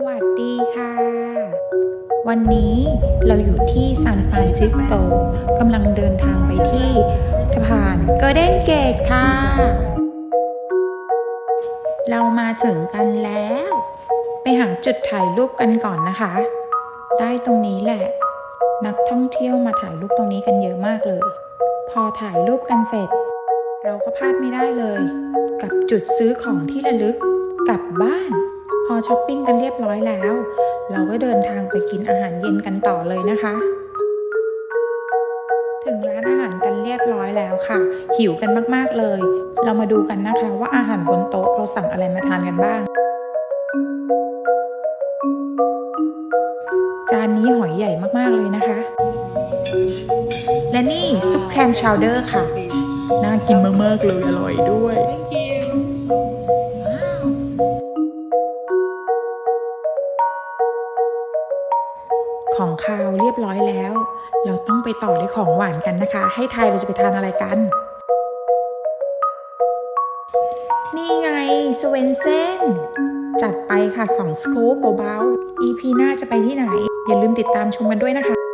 สวัสดีค่ะ วันนี้เราอยู่ที่ซานฟรานซิสโกกำลังเดินทางไปที่สะพานเกอร์เดนเกตค่ะ เรามาถึงกันแล้ว ไปหาจุดถ่ายรูปกันก่อนนะคะ ได้ตรงนี้แหละ นักท่องเที่ยวมาถ่ายรูปตรงนี้กันเยอะมากเลย พอถ่ายรูปกันเสร็จ เราก็พลาดไม่ได้เลย กับจุดซื้อของที่ระลึกกลับบ้าน พอช้อปปิ้งกันเรียบร้อยแล้ว เราก็เดินทางไปกินอาหารเย็นกันต่อเลยนะคะ ถึงร้านอาหารกันเรียบร้อยแล้วค่ะ หิวกันมากๆเลย เรามาดูกันนะคะว่าอาหารบนโต๊ะเราสั่งอะไรมาทานกันบ้าง จานนี้หอยใหญ่มากๆเลยนะคะ และนี่ซุปแคมชาวเดอร์ค่ะ น่ากินมากๆเลยอร่อยด้วย ของคาวเรียบร้อยแล้ว เราต้องไปต่อด้วยของหวานกันนะคะ ให้ทายเราจะไปทานอะไรกัน นี่ไงสเวนเซนจัดไปค่ะ 2 สกู๊ปเบาๆ EP หน้าจะไปที่ไหน อย่าลืมติดตามชมกันด้วยนะคะ